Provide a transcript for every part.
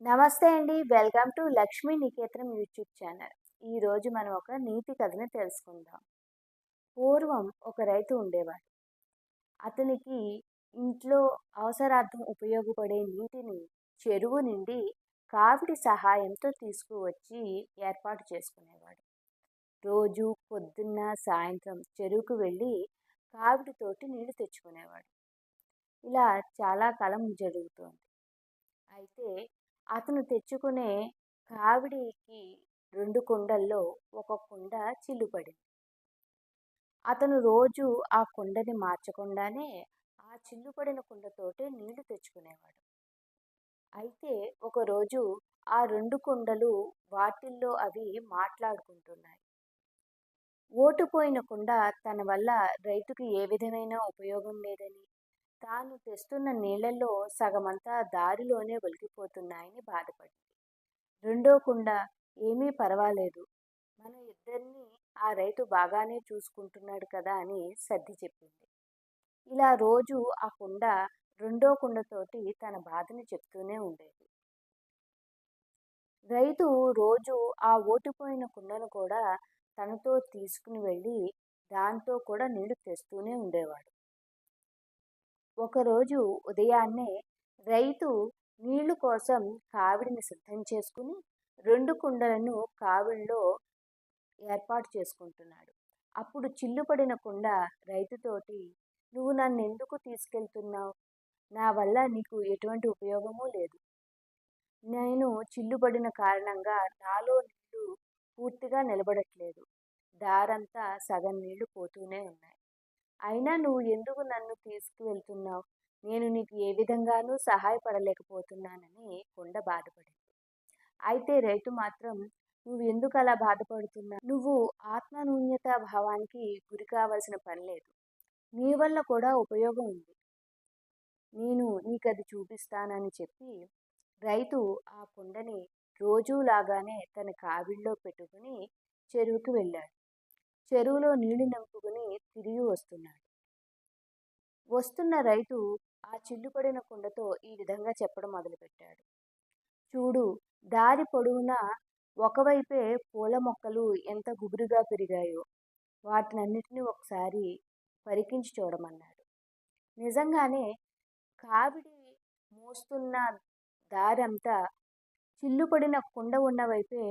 నమస్తే అండి. Welcome to Lakshmi Niketanam YouTube channel. ఈరోజు మనం ఒక నీతి కథని తెలుసుకుందాం. పూర్వం ఒక రైతు ఉండేవాడు. అతనికి ఇంట్లో అవసరార్థం ఉపయోగపడే నీటిని చెరువు నుండి కావిడి సహాయంతో తీసుకువచ్చి ఏర్పాటు చేసుకునేవాడు. రోజు పొద్దున్న సాయంత్రం చెరువుకు వెళ్ళి కావిడితోటి నీళ్ళు తెచ్చుకునేవాడు. ఇలా చాలా కాలం జరుగుతోంది. అయితే అతను తెచ్చుకునే కావిడికి రెండు కుండల్లో ఒక కుండ చిల్లుపడింది అతను రోజు ఆ కుండని మార్చకుండానే ఆ చిల్లుపడిన కుండతోటే నీళ్ళు తెచ్చుకునేవాడు. అయితే ఒకరోజు ఆ రెండు కుండలు వాటిల్లో అవి మాట్లాడుకుంటున్నాయి. ఓటుపోయిన కుండ తన వల్ల రైతుకు ఏ విధమైన ఉపయోగం లేదని తాను తెస్తున్న నీళ్ళలో సగమంతా దారిలోనే ఒలికిపోతున్నాయని బాధపడింది. రెండో కుండ ఏమీ పర్వాలేదు. మన ఇద్దరిని ఆ రైతు బాగానే చూసుకుంటున్నాడు కదా అని సర్ది చెప్పింది. ఇలా రోజు ఆ కుండ రెండో కుండతోటి తన బాధని చెప్తూనే ఉండేది. రైతు రోజు ఆ ఓటిపోయిన కుండను కూడా తనతో తీసుకుని వెళ్ళి దాంతో కూడా నీళ్ళు తెస్తూనే ఉండేవాడు. ఒకరోజు ఉదయాన్నే రైతు నీళ్ళు కోసం కావిడిని సిద్ధం చేసుకుని రెండు కుండలను కావిడిలో ఏర్పాటు చేసుకుంటున్నాడు. అప్పుడు చిల్లుపడిన కుండ రైతుతోటి నువ్వు నన్ను ఎందుకు తీసుకెళ్తున్నావు? నా వల్ల నీకు ఎటువంటి ఉపయోగమూ లేదు. నేను చిల్లుపడిన కారణంగా నాలో నీళ్ళు పూర్తిగా నిలబడట్లేదు. దారంతా సగం నీళ్ళు పోతూనే ఉన్నాయి. అయినా నువ్వు ఎందుకు నన్ను తీసుకువెళ్తున్నావు? నేను నీకు ఏ విధంగానూ సహాయపడలేకపోతున్నానని కొండ బాధపడింది. అయితే రైతు మాత్రం నువ్వు ఎందుకు అలా బాధపడుతున్నావు? నువ్వు ఆత్మనూన్యత భావానికి గురి కావాల్సిన పని లేదు. నీ వల్ల కూడా ఉపయోగం ఉంది. నేను నీకు అది చూపిస్తానని చెప్పి రైతు ఆ కుండని రోజులాగానే తన కావిడిలో పెట్టుకుని చెరువుకి వెళ్ళాడు. చెరువులో నీళ్ళు నింపుకుని తిరిగి వస్తున్నాడు. వస్తున్న రైతు ఆ చిల్లుపడిన కుండతో ఈ విధంగా చెప్పడం మొదలుపెట్టాడు. చూడు దారి పొడవునా ఒకవైపే పూల మొక్కలు ఎంత గుబురుగా పెరిగాయో వాటినన్నిటినీ ఒకసారి పరికించి చూడమన్నాడు. నిజంగానే కావిడి మోస్తున్న దారంతా చిల్లుపడిన కుండ ఉన్న వైపే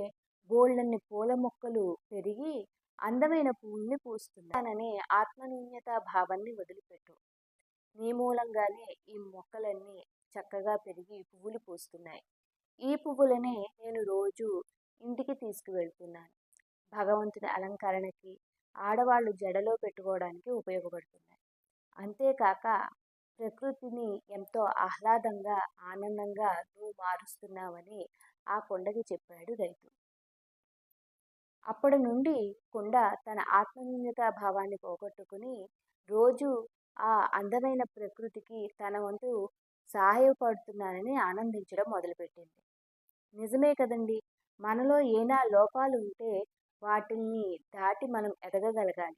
బోళ్ళన్ని పూల మొక్కలు పెరిగి అందమైన పువ్వుల్ని పూస్తున్నాననే ఆత్మన్యూన్యత భావాన్ని వదిలిపెట్టు. నీ మూలంగానే ఈ మొక్కలన్నీ చక్కగా పెరిగి పువ్వులు పూస్తున్నాయి. ఈ పువ్వులనే నేను రోజు ఇంటికి తీసుకువెళ్తున్నాను. భగవంతుని అలంకరణకి ఆడవాళ్ళు జడలో పెట్టుకోవడానికి ఉపయోగపడుతున్నాయి. అంతేకాక ప్రకృతిని ఎంతో ఆహ్లాదంగా ఆనందంగా నువ్వు మారుస్తున్నావని ఆ కొండకి చెప్పాడు రైతు. అప్పటి నుండి కుండ తన ఆత్మన్యూన్యత భావాన్ని పోగొట్టుకుని రోజు ఆ అందమైన ప్రకృతికి తన వంతు సహాయపడుతున్నానని ఆనందించడం మొదలుపెట్టింది. నిజమే కదండి! మనలో ఏనా లోపాలు ఉంటే వాటిని దాటి మనం ఎదగగలగాలి.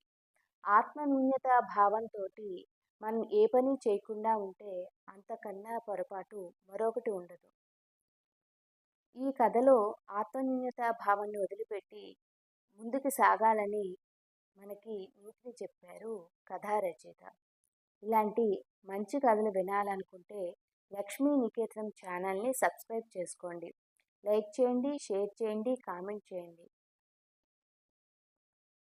ఆత్మన్యూన్యత భావంతో మనం ఏ పని చేయకుండా ఉంటే అంతకన్నా పొరపాటు మరొకటి ఉండదు. ఈ కథలో ఆత్మన్యూన్యత భావాన్ని వదిలిపెట్టి ముందుకు సాగాలని మనకి నీతిని చెప్పారు కథా రచయిత. ఇలాంటి మంచి కథలు వినాలనుకుంటే లక్ష్మీ నికేతనం ఛానల్ని సబ్స్క్రైబ్ చేసుకోండి. లైక్ చేయండి షేర్ చేయండి కామెంట్ చేయండి.